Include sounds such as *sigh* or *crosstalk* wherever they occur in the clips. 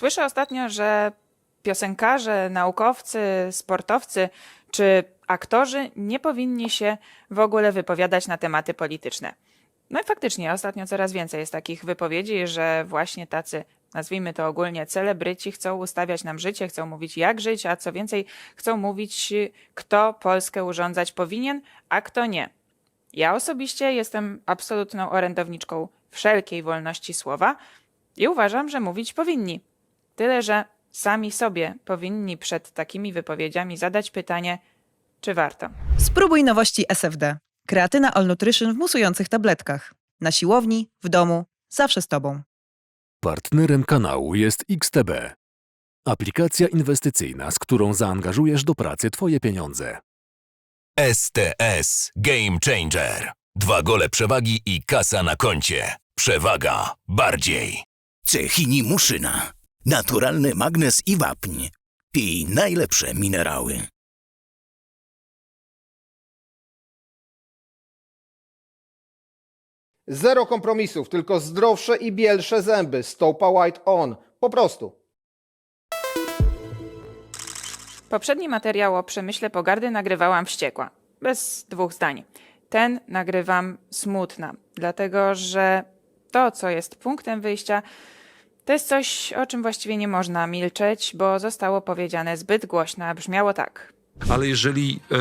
Słyszę ostatnio, że piosenkarze, naukowcy, sportowcy czy aktorzy nie powinni się w ogóle wypowiadać na tematy polityczne. No i faktycznie ostatnio coraz więcej jest takich wypowiedzi, że właśnie tacy, nazwijmy to ogólnie, celebryci chcą ustawiać nam życie, chcą mówić jak żyć, a co więcej, chcą mówić, kto Polskę urządzać powinien, a kto nie. Ja osobiście jestem absolutną orędowniczką wszelkiej wolności słowa i uważam, że mówić powinni. Tyle, że sami sobie powinni przed takimi wypowiedziami zadać pytanie, czy warto. Spróbuj nowości SFD. Kreatyna All Nutrition w musujących tabletkach. Na siłowni, w domu, zawsze z Tobą. Partnerem kanału jest XTB. Aplikacja inwestycyjna, z którą zaangażujesz do pracy Twoje pieniądze. STS Game Changer. Dwa gole przewagi i kasa na koncie. Przewaga bardziej. Cechini Muszyna. Naturalny magnez i wapń. Pij najlepsze minerały. Zero kompromisów, tylko zdrowsze i bielsze zęby. Stopa White On. Po prostu. Poprzedni materiał o przemyśle pogardy nagrywałam wściekła, bez dwóch zdań. Ten nagrywam smutna, dlatego że to, co jest punktem wyjścia, to jest coś, o czym właściwie nie można milczeć, bo zostało powiedziane zbyt głośno, a brzmiało tak. Ale jeżeli e, e,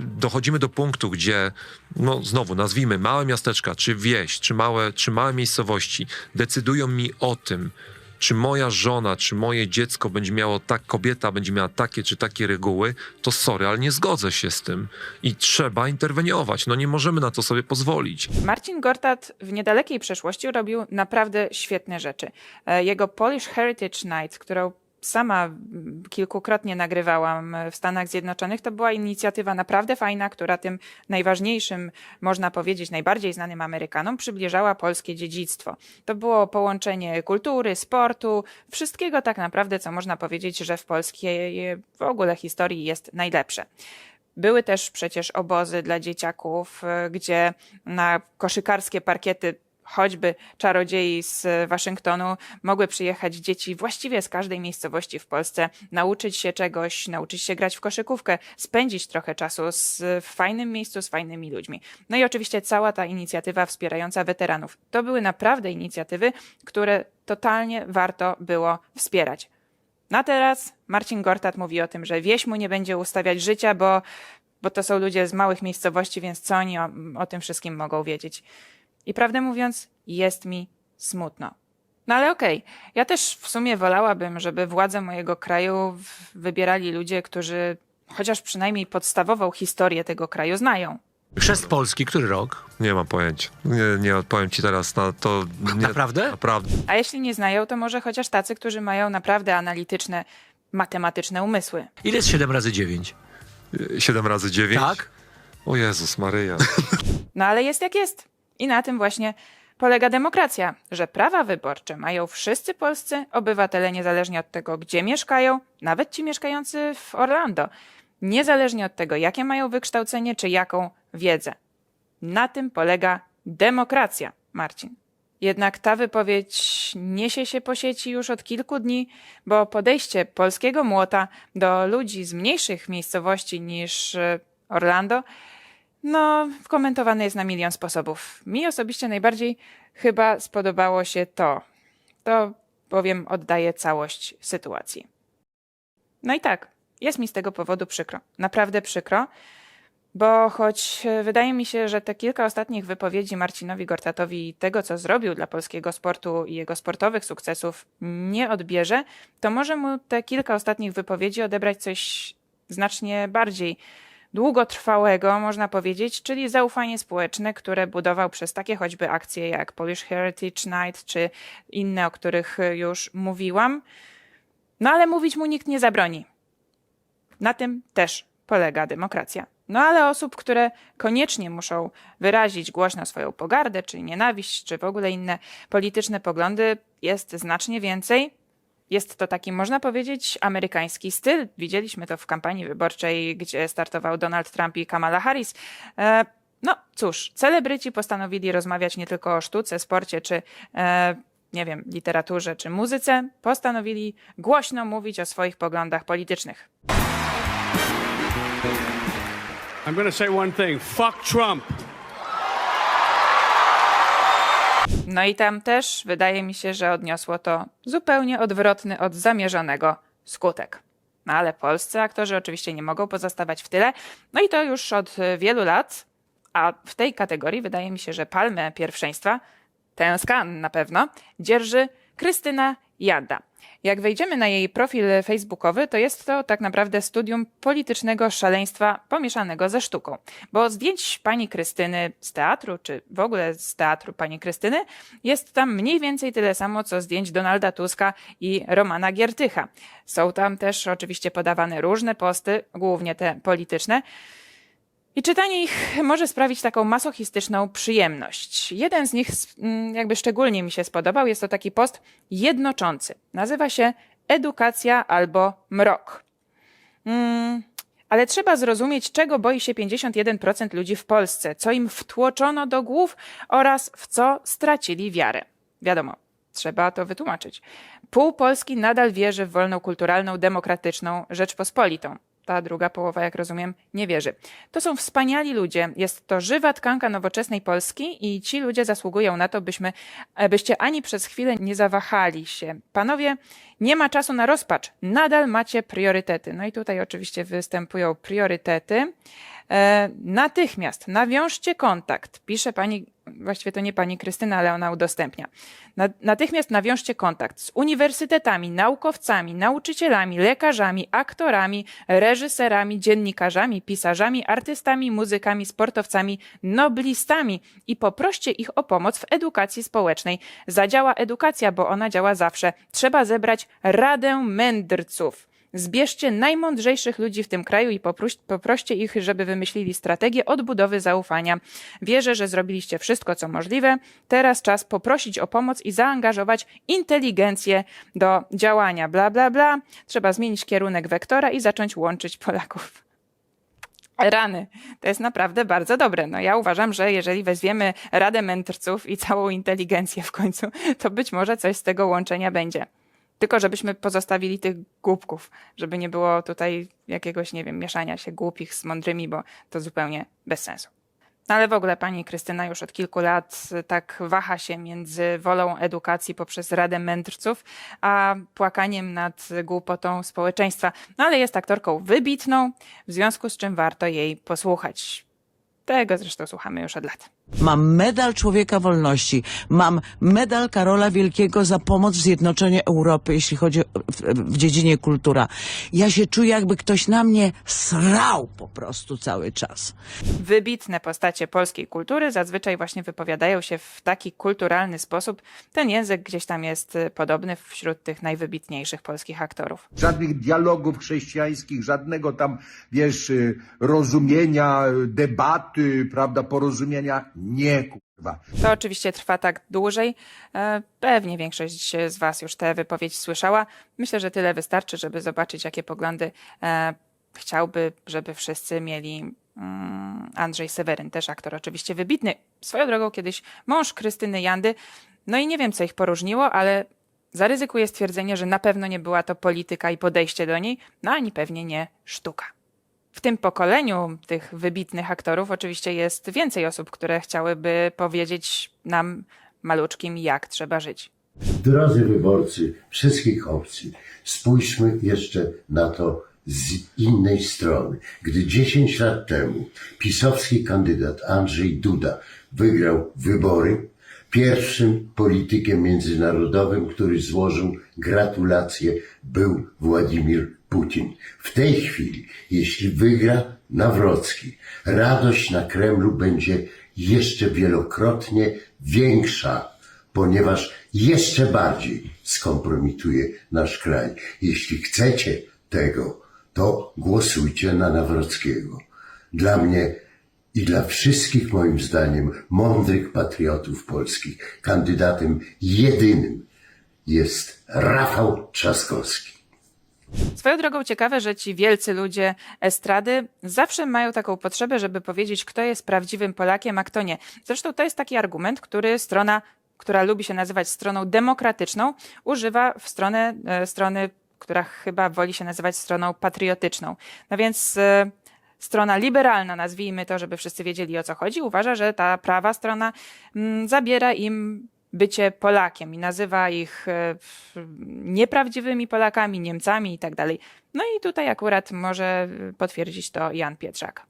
dochodzimy do punktu, gdzie, no znowu nazwijmy małe miasteczka, czy wieś, czy małe, czy małe miejscowości, decydują mi o tym, czy moja żona, czy moje dziecko będzie miało tak, kobieta będzie miała takie czy takie reguły, to sorry, ale nie zgodzę się z tym. I trzeba interweniować. No nie możemy na to sobie pozwolić. Marcin Gortat w niedalekiej przeszłości robił naprawdę świetne rzeczy. E, Jego Polish Heritage Night, którą sama mm, kilkukrotnie nagrywałam w Stanach Zjednoczonych, to była inicjatywa naprawdę fajna, która tym najważniejszym, można powiedzieć, najbardziej znanym Amerykanom przybliżała polskie dziedzictwo. To było połączenie kultury, sportu, wszystkiego tak naprawdę, co można powiedzieć, że w polskiej w ogóle historii jest najlepsze. Były też przecież obozy dla dzieciaków, y, gdzie na koszykarskie parkiety choćby czarodziei z Waszyngtonu mogły przyjechać dzieci właściwie z każdej miejscowości w Polsce, nauczyć się czegoś, nauczyć się grać w koszykówkę, spędzić trochę czasu z, w fajnym miejscu z fajnymi ludźmi. No i oczywiście cała ta inicjatywa wspierająca weteranów. To były naprawdę inicjatywy, które totalnie warto było wspierać. Na teraz Marcin Gortat mówi o tym, że wieś mu nie będzie ustawiać życia, bo, bo to są ludzie z małych miejscowości, więc co oni o, o tym wszystkim mogą wiedzieć? I prawdę mówiąc, jest mi smutno. No ale okej, ja też w sumie wolałabym, żeby władze mojego kraju wybierali ludzie, którzy chociaż przynajmniej podstawową historię tego kraju znają. Chrzest Polski, który rok? Nie mam pojęcia. Nie, nie odpowiem ci teraz na to. Nie, Naprawdę? Naprawdę. A jeśli nie znają, to może chociaż tacy, którzy mają naprawdę analityczne, matematyczne umysły. Ile jest 7 razy 9? 7 razy 9? Tak? O Jezus Maryja. No ale jest jak jest. I na tym właśnie polega demokracja, że prawa wyborcze mają wszyscy polscy obywatele, niezależnie od tego, gdzie mieszkają, nawet ci mieszkający w Orlando, niezależnie od tego, jakie mają wykształcenie czy jaką wiedzę. Na tym polega demokracja, Marcin. Jednak ta wypowiedź niesie się po sieci już od kilku dni, bo podejście polskiego młota do ludzi z mniejszych miejscowości niż e, Orlando no, komentowane jest na milion sposobów. Mi osobiście najbardziej chyba spodobało się to. To bowiem oddaje całość sytuacji. No i tak, jest mi z tego powodu przykro. Naprawdę przykro, bo choć wydaje mi się, że te kilka ostatnich wypowiedzi Marcinowi Gortatowi tego, co zrobił dla polskiego sportu i jego sportowych sukcesów, nie odbierze, to może mu te kilka ostatnich wypowiedzi odebrać coś znacznie bardziej długotrwałego, można powiedzieć, czyli zaufanie społeczne, które budował przez takie choćby akcje jak Polish Heritage Night czy inne, o których już mówiłam. No ale mówić mu nikt nie zabroni. Na tym też polega demokracja. No ale osób, które koniecznie muszą wyrazić głośno swoją pogardę, czy nienawiść, czy w ogóle inne polityczne poglądy, jest znacznie więcej. Jest to taki, można powiedzieć, amerykański styl. Widzieliśmy to w kampanii wyborczej, gdzie startował Donald Trump i Kamala Harris. E, no cóż, celebryci postanowili rozmawiać nie tylko o sztuce, sporcie czy e, nie wiem, literaturze czy muzyce, postanowili głośno mówić o swoich poglądach politycznych. I'm going to say one thing fuck Trump. No i tam też wydaje mi się, że odniosło to zupełnie odwrotny od zamierzonego skutek. No ale polscy aktorzy oczywiście nie mogą pozostawać w tyle. No i to już od e, wielu lat, a w tej kategorii wydaje mi się, że palmę pierwszeństwa, tę skan na pewno, dzierży Krystyna Janda. Jak wejdziemy na jej profil facebookowy, to jest to tak naprawdę studium politycznego szaleństwa pomieszanego ze sztuką. Bo zdjęć pani Krystyny z teatru, czy w ogóle z teatru pani Krystyny, jest tam mniej więcej tyle samo, co zdjęć Donalda Tuska i Romana Giertycha. Są tam też oczywiście podawane różne posty, głównie te polityczne, i czytanie ich może sprawić taką masochistyczną przyjemność. Jeden z nich mm, jakby szczególnie mi się spodobał. Jest to taki post jednoczący. Nazywa się Edukacja albo Mrok. Mm, ale trzeba zrozumieć, czego boi się 51% ludzi w Polsce, co im wtłoczono do głów oraz w co stracili wiarę. Wiadomo, trzeba to wytłumaczyć. Pół Polski nadal wierzy w wolną, kulturalną, demokratyczną Rzeczpospolitą. Ta druga połowa, jak rozumiem, nie wierzy. To są wspaniali ludzie. Jest to żywa tkanka nowoczesnej Polski i ci ludzie zasługują na to, byśmy, byście ani przez chwilę nie zawahali się. Panowie, nie ma czasu na rozpacz. Nadal macie priorytety. No i tutaj oczywiście występują priorytety. E, natychmiast nawiążcie kontakt. Pisze pani, właściwie to nie pani Krystyna, ale ona udostępnia. Na, natychmiast nawiążcie kontakt z uniwersytetami, naukowcami, nauczycielami, lekarzami, aktorami, reżyserami, dziennikarzami, pisarzami, artystami, muzykami, sportowcami, noblistami i poproście ich o pomoc w edukacji społecznej. Zadziała edukacja, bo ona działa zawsze. Trzeba zebrać Radę Mędrców. Zbierzcie najmądrzejszych ludzi w tym kraju i popróś- poproście ich, żeby wymyślili strategię odbudowy zaufania. Wierzę, że zrobiliście wszystko, co możliwe. Teraz czas poprosić o pomoc i zaangażować inteligencję do działania. Bla, bla, bla. Trzeba zmienić kierunek wektora i zacząć łączyć Polaków. Rany. To jest naprawdę bardzo dobre. No ja uważam, że jeżeli weźmiemy Radę Mędrców i całą inteligencję w końcu, to być może coś z tego łączenia będzie. Tylko żebyśmy pozostawili tych głupków, żeby nie było tutaj jakiegoś, nie wiem, mieszania się głupich z mądrymi, bo to zupełnie bez sensu. No ale w ogóle pani Krystyna już od kilku lat y, tak waha się między wolą edukacji poprzez Radę Mędrców, a płakaniem nad głupotą społeczeństwa. No ale jest aktorką wybitną, w związku z czym warto jej posłuchać. Tego zresztą słuchamy już od lat. Mam medal Człowieka Wolności. Mam medal Karola Wielkiego za pomoc w zjednoczeniu Europy, jeśli chodzi o, w, w dziedzinie kultura. Ja się czuję, jakby ktoś na mnie srał po prostu cały czas. Wybitne postacie polskiej kultury zazwyczaj właśnie wypowiadają się w taki kulturalny sposób. Ten język gdzieś tam jest y, podobny wśród tych najwybitniejszych polskich aktorów. żadnych dialogów chrześcijańskich, żadnego tam, wiesz, y, rozumienia, y, debaty, prawda, porozumienia. Nie, kurwa. To oczywiście trwa tak dłużej. E, Pewnie większość z Was już tę wypowiedź słyszała. Myślę, że tyle wystarczy, żeby zobaczyć, jakie poglądy e, chciałby, żeby wszyscy mieli mm, Andrzej Seweryn, też aktor oczywiście wybitny. Swoją drogą kiedyś mąż Krystyny Jandy. No i nie wiem, co ich poróżniło, ale zaryzykuję stwierdzenie, że na pewno nie była to polityka i podejście do niej, no ani pewnie nie sztuka. W tym pokoleniu tych wybitnych aktorów oczywiście jest więcej osób, które chciałyby powiedzieć nam, maluczkim, jak trzeba żyć. Drodzy wyborcy wszystkich opcji, spójrzmy jeszcze na to z innej strony. Gdy 10 lat temu pisowski kandydat Andrzej Duda wygrał wybory, pierwszym politykiem międzynarodowym, który złożył gratulacje, był Władimir Putin. W tej chwili, jeśli wygra Nawrocki, radość na Kremlu będzie jeszcze wielokrotnie większa ponieważ jeszcze bardziej skompromituje nasz kraj. Jeśli chcecie tego, to głosujcie na Nawrockiego. Dla mnie i dla wszystkich, moim zdaniem, mądrych patriotów polskich, kandydatem jedynym jest Rafał Trzaskowski. Swoją drogą ciekawe, że ci wielcy ludzie estrady zawsze mają taką potrzebę, żeby powiedzieć, kto jest prawdziwym Polakiem, a kto nie. Zresztą to jest taki argument, który strona która lubi się nazywać stroną demokratyczną, używa w stronę e, strony, która chyba woli się nazywać stroną patriotyczną. No więc e, strona liberalna, nazwijmy to, żeby wszyscy wiedzieli o co chodzi, uważa, że ta prawa strona mm, zabiera im bycie Polakiem i nazywa ich e, nieprawdziwymi Polakami, Niemcami i tak dalej. No i tutaj akurat może e, potwierdzić to Jan Pietrzak.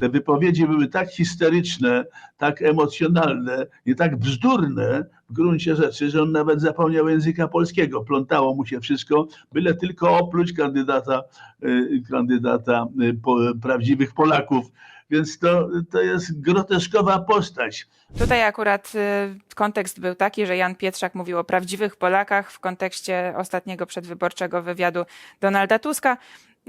Te wypowiedzi były tak histeryczne, tak emocjonalne i tak bzdurne w gruncie rzeczy, że on nawet zapomniał języka polskiego. Plątało mu się wszystko, byle tylko opluć kandydata, y, kandydata y, prawdziwych Polaków. Więc to, to jest groteskowa postać. Tutaj akurat y, kontekst był taki, że Jan Pietrzak mówił o prawdziwych Polakach w kontekście ostatniego przedwyborczego wywiadu Donalda Tuska.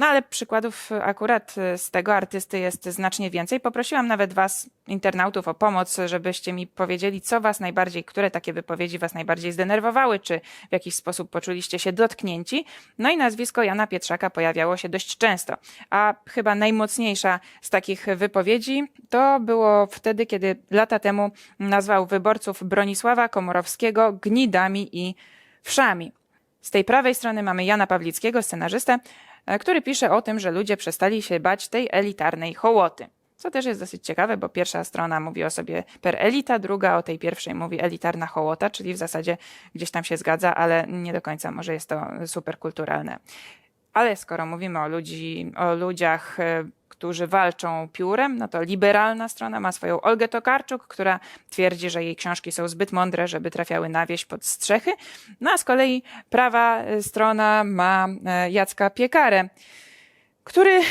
No ale przykładów akurat y, z tego artysty jest znacznie więcej. Poprosiłam nawet was, internautów, o pomoc, żebyście mi powiedzieli, co was najbardziej, które takie wypowiedzi was najbardziej zdenerwowały, czy w jakiś sposób poczuliście się dotknięci. No i nazwisko Jana Pietrzaka pojawiało się dość często. A chyba najmocniejsza z takich wypowiedzi to było wtedy, kiedy lata temu nazwał wyborców Bronisława Komorowskiego gnidami i wszami. Z tej prawej strony mamy Jana Pawlickiego, scenarzystę, e, który pisze o tym, że ludzie przestali się bać tej elitarnej hołoty. Co też jest dosyć ciekawe, bo pierwsza strona mówi o sobie per elita, druga o tej pierwszej mówi elitarna hołota, czyli w zasadzie gdzieś tam się zgadza, ale nie do końca może jest to super kulturalne. Ale skoro mówimy o, ludzi, o ludziach, e, którzy walczą piórem, no to liberalna strona ma swoją Olgę Tokarczuk, która twierdzi, że jej książki są zbyt mądre, żeby trafiały na wieś pod strzechy. No a z kolei prawa e, strona ma e, Jacka Piekarę, który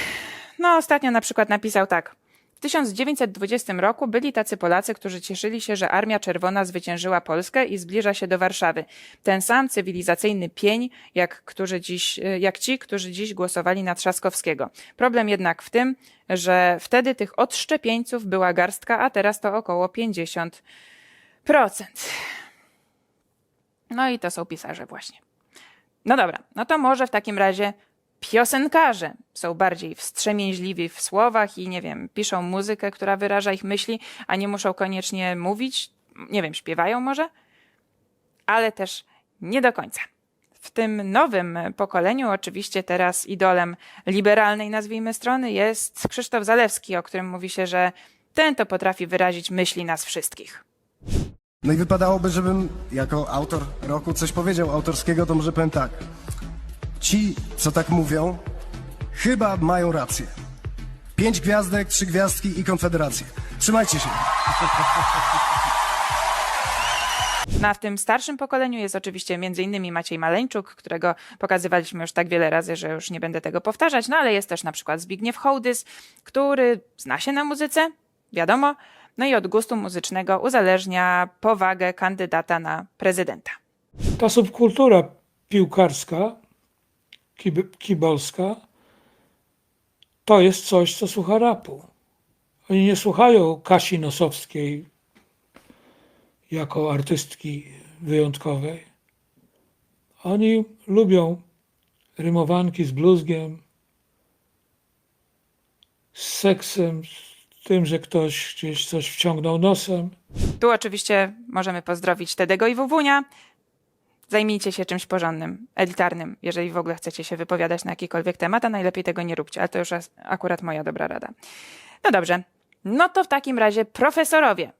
no, ostatnio na przykład napisał tak. W 1920 roku byli tacy Polacy, którzy cieszyli się, że Armia Czerwona zwyciężyła Polskę i zbliża się do Warszawy. Ten sam cywilizacyjny pień, jak, którzy dziś, jak ci, którzy dziś głosowali na Trzaskowskiego. Problem jednak w tym, że wtedy tych odszczepieńców była garstka, a teraz to około 50%. No i to są pisarze właśnie. No dobra, no to może w takim razie piosenkarze są bardziej wstrzemięźliwi w słowach i nie wiem, piszą muzykę, która wyraża ich myśli, a nie muszą koniecznie mówić. Nie wiem, śpiewają może? Ale też nie do końca. W tym nowym pokoleniu, oczywiście teraz idolem liberalnej, nazwijmy strony, jest Krzysztof Zalewski, o którym mówi się, że ten to potrafi wyrazić myśli nas wszystkich. No i wypadałoby, żebym jako autor roku coś powiedział autorskiego, to może powiem tak. Ci, co tak mówią, chyba mają rację. Pięć gwiazdek, trzy gwiazdki i konfederację. Trzymajcie się. A w tym starszym pokoleniu jest oczywiście m.in. Maciej Maleńczuk, którego pokazywaliśmy już tak wiele razy, że już nie będę tego powtarzać, no ale jest też na przykład Zbigniew Hołdys, który zna się na muzyce, wiadomo, no i od gustu muzycznego uzależnia powagę kandydata na prezydenta. Ta subkultura piłkarska, kibolska, to jest coś, co słucha rapu. Oni nie słuchają Kasi Nosowskiej jako artystki wyjątkowej. Oni lubią rymowanki z bluzgiem, z seksem, z tym, że ktoś gdzieś coś wciągnął nosem. Tu oczywiście możemy pozdrowić Tedego i Wuwunia. Zajmijcie się czymś porządnym, elitarnym, jeżeli w ogóle chcecie się wypowiadać na jakikolwiek temat, a najlepiej tego nie róbcie, ale to już akurat moja dobra rada. No dobrze, no to w takim razie profesorowie.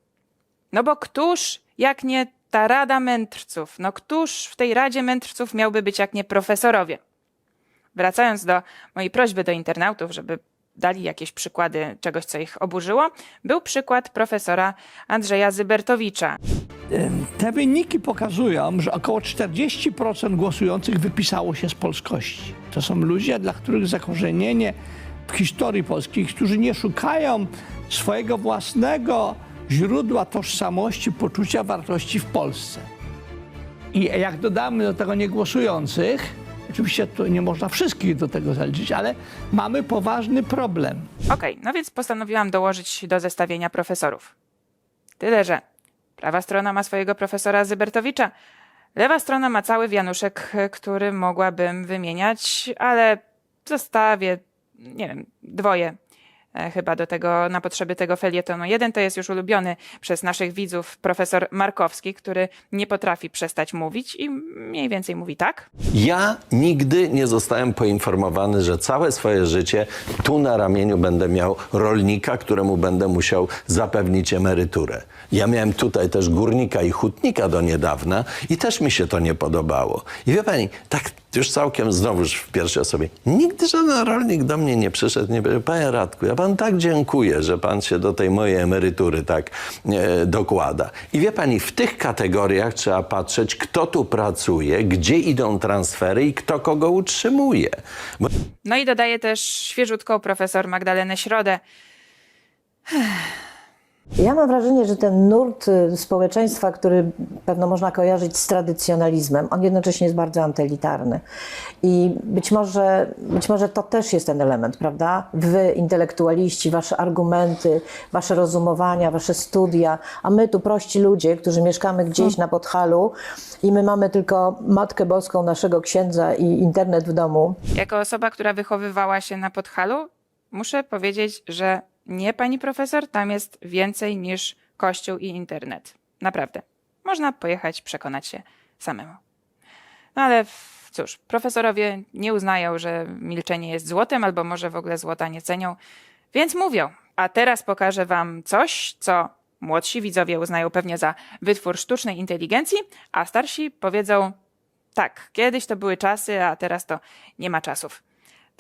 No bo któż, jak nie ta Rada Mędrców, no któż w tej Radzie Mędrców miałby być, jak nie profesorowie? Wracając do mojej prośby do internautów, żeby dali jakieś przykłady czegoś, co ich oburzyło, był przykład profesora Andrzeja Zybertowicza. Te wyniki pokazują, że około 40% głosujących wypisało się z polskości. To są ludzie, dla których zakorzenienie w historii polskiej, którzy nie szukają swojego własnego źródła tożsamości, poczucia wartości w Polsce. I jak dodamy do tego niegłosujących, oczywiście tu nie można wszystkich do tego zaliczyć, ale mamy poważny problem. Okej, no więc postanowiłam dołożyć do zestawienia profesorów. Tyle, że prawa strona ma swojego profesora Zybertowicza, lewa strona ma cały wianuszek, który mogłabym wymieniać, ale zostawię, nie wiem, dwoje chyba do tego, na potrzeby tego felietonu. Jeden to jest już ulubiony przez naszych widzów profesor Markowski, który nie potrafi przestać mówić i mniej więcej mówi tak. Ja nigdy nie zostałem poinformowany, że całe swoje życie tu na ramieniu będę miał rolnika, któremu będę musiał zapewnić emeryturę. Ja miałem tutaj też górnika i hutnika do niedawna i też mi się to nie podobało. I wie pani, tak już całkiem znowuż w pierwszej osobie, nigdy żaden rolnik do mnie nie przyszedł, nie powiedział, panie Radku, ja pan tak dziękuję, że pan się do tej mojej emerytury tak e, dokłada. I wie pani, w tych kategoriach trzeba patrzeć, kto tu pracuje, gdzie idą transfery i kto kogo utrzymuje. Bo No i dodaje też świeżutką profesor Magdalenę Środę. Ja mam wrażenie, że ten nurt y, społeczeństwa, który pewno można kojarzyć z tradycjonalizmem, on jednocześnie jest bardzo antyelitarny. I być może, być może to też jest ten element, prawda? Wy, intelektualiści, wasze argumenty, wasze rozumowania, wasze studia, a my tu prości ludzie, którzy mieszkamy gdzieś na Podhalu i my mamy tylko Matkę Boską naszego księdza i internet w domu. Jako osoba, która wychowywała się na Podhalu, muszę powiedzieć, że nie, pani profesor, tam jest więcej niż kościół i internet. Naprawdę. Można pojechać, przekonać się samemu. No ale cóż, profesorowie nie uznają, że milczenie jest złotem, albo może w ogóle złota nie cenią, więc mówią. A teraz pokażę wam coś, co młodsi widzowie uznają pewnie za wytwór sztucznej inteligencji, a starsi powiedzą tak, kiedyś to były czasy, a teraz to nie ma czasów.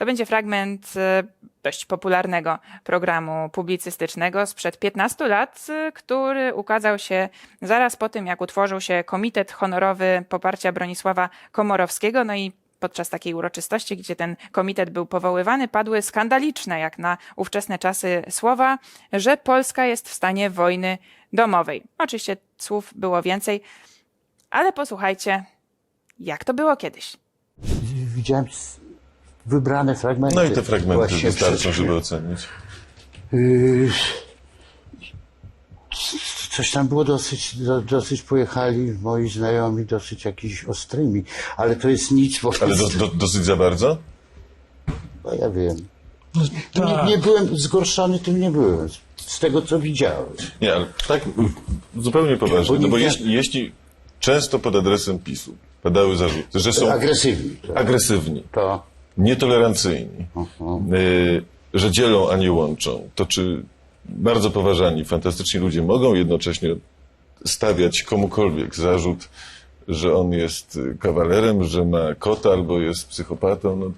To będzie fragment e, dość popularnego programu publicystycznego sprzed 15 lat, e, który ukazał się zaraz po tym, jak utworzył się Komitet Honorowy Poparcia Bronisława Komorowskiego. No i podczas takiej uroczystości, gdzie ten komitet był powoływany, padły skandaliczne, jak na ówczesne czasy, słowa, że Polska jest w stanie wojny domowej. Oczywiście słów było więcej, ale posłuchajcie, jak to było kiedyś. Widziałem wybrane fragmenty. No i te fragmenty wystarczą, przed- żeby ocenić. Yy, Coś tam było dosyć, do- dosyć pojechali moi znajomi, dosyć jakiś ostrymi, ale to jest nic wobec... Ale do, do, dosyć za bardzo? No ja wiem. tak. Nie, nie byłem zgorszony, tym nie byłem, z- tego co widziałem. Nie, ale tak zupełnie poważnie. Bo No bo nie- jeśli, jeśli często pod adresem PiSu padały zarzuty, że są Agresywni. tak. agresywni, To. Nietolerancyjni, y, że dzielą, a nie łączą, to czy bardzo poważani, fantastyczni ludzie mogą jednocześnie stawiać komukolwiek zarzut, że on jest kawalerem, że ma kota albo jest psychopatą? No,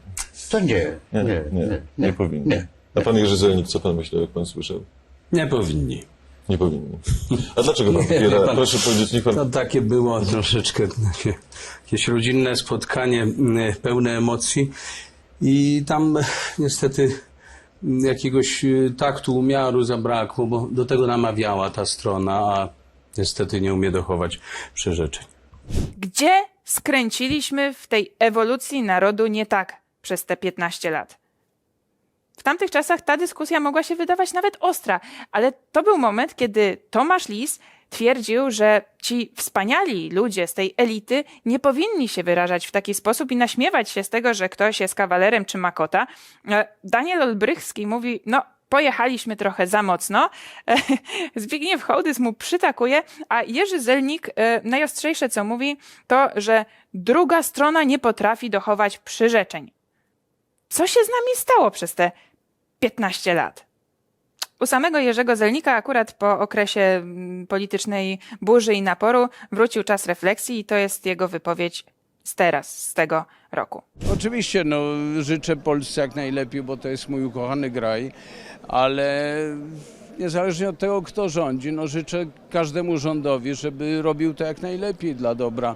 To nie, nie, nie, nie, nie, powinni. A pan Jerzy Zelnik, co pan myślał, jak pan słyszał? Nie powinni. Nie powinni. A dlaczego pan wie pan, Proszę powiedzieć, niech pan... To takie było troszeczkę takie, jakieś rodzinne spotkanie mm, pełne emocji i tam eh, niestety mm, jakiegoś y, taktu, umiaru zabrakło, bo do tego namawiała ta strona, a niestety nie umie dochować przyrzeczeń. Gdzie skręciliśmy w tej ewolucji narodu nie tak przez te 15 lat? W tamtych czasach ta dyskusja mogła się wydawać nawet ostra, ale to był moment, kiedy Tomasz Lis twierdził, że ci wspaniali ludzie z tej elity nie powinni się wyrażać w taki sposób i naśmiewać się z tego, że ktoś jest kawalerem czy makota. E, Daniel Olbrychski mówi, no pojechaliśmy trochę za mocno. *laughs* Zbigniew Hołdys mu przytakuje, a Jerzy Zelnik e, najostrzejsze co mówi, to, że druga strona nie potrafi dochować przyrzeczeń. Co się z nami stało przez te 15 lat? U samego Jerzego Zelnika akurat po okresie mm, politycznej burzy i naporu wrócił czas refleksji i to jest jego wypowiedź z teraz, z tego roku. Oczywiście, no, życzę Polsce jak najlepiej, bo to jest mój ukochany kraj, ale niezależnie od tego, kto rządzi, no, życzę każdemu rządowi, żeby robił to jak najlepiej dla dobra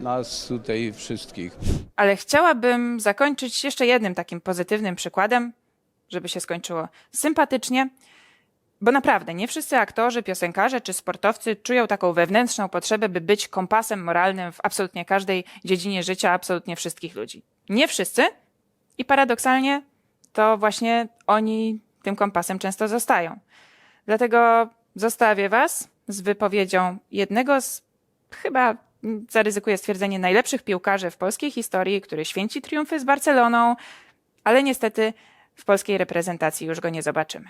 nas tutaj wszystkich. Ale chciałabym zakończyć jeszcze jednym takim pozytywnym przykładem, żeby się skończyło sympatycznie. Bo naprawdę, nie wszyscy aktorzy, piosenkarze czy sportowcy czują taką wewnętrzną potrzebę, by być kompasem moralnym w absolutnie każdej dziedzinie życia absolutnie wszystkich ludzi. Nie wszyscy i paradoksalnie to właśnie oni tym kompasem często zostają. Dlatego zostawię Was z wypowiedzią jednego z chyba zaryzykuję stwierdzenie najlepszych piłkarzy w polskiej historii, który święci triumfy z Barceloną, ale niestety w polskiej reprezentacji już go nie zobaczymy.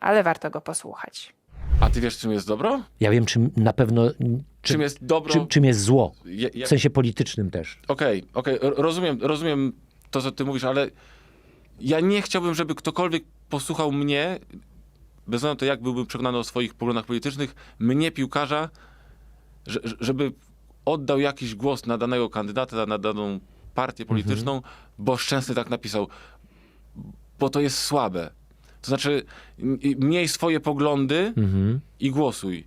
Ale warto go posłuchać. A ty wiesz, czym jest dobro? Ja wiem, czym na pewno. Czym, Czym jest dobro? Czym, czym jest zło. Je- je- W sensie politycznym też. Okej, okej, ro- rozumiem, rozumiem to, co ty mówisz, ale ja nie chciałbym, żeby ktokolwiek posłuchał mnie, bez względu na to, jak byłbym przekonany o swoich poglądach politycznych, mnie, piłkarza, że, żeby oddał jakiś głos na danego kandydata, na daną partię polityczną, bo Szczęsny tak napisał. Bo to jest słabe. To znaczy, miej swoje poglądy Mhm. i głosuj.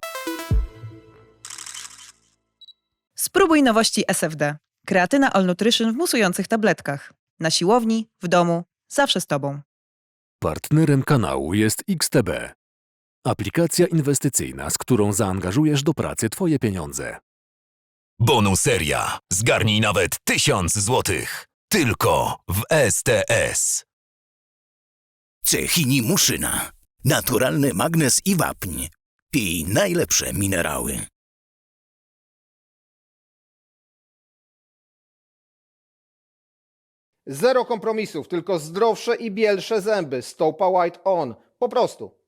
Spróbuj nowości SFD. Kreatyna All Nutrition w musujących tabletkach. Na siłowni, w domu, zawsze z Tobą. Partnerem kanału jest XTB. Aplikacja inwestycyjna, z którą zaangażujesz do pracy Twoje pieniądze. Bonuseria. Zgarnij nawet 1000 złotych. Tylko w STS. Cechini Muszyna. Naturalny magnez i wapń. Pij najlepsze minerały. Zero kompromisów, tylko zdrowsze i bielsze zęby. Stopa White On. Po prostu.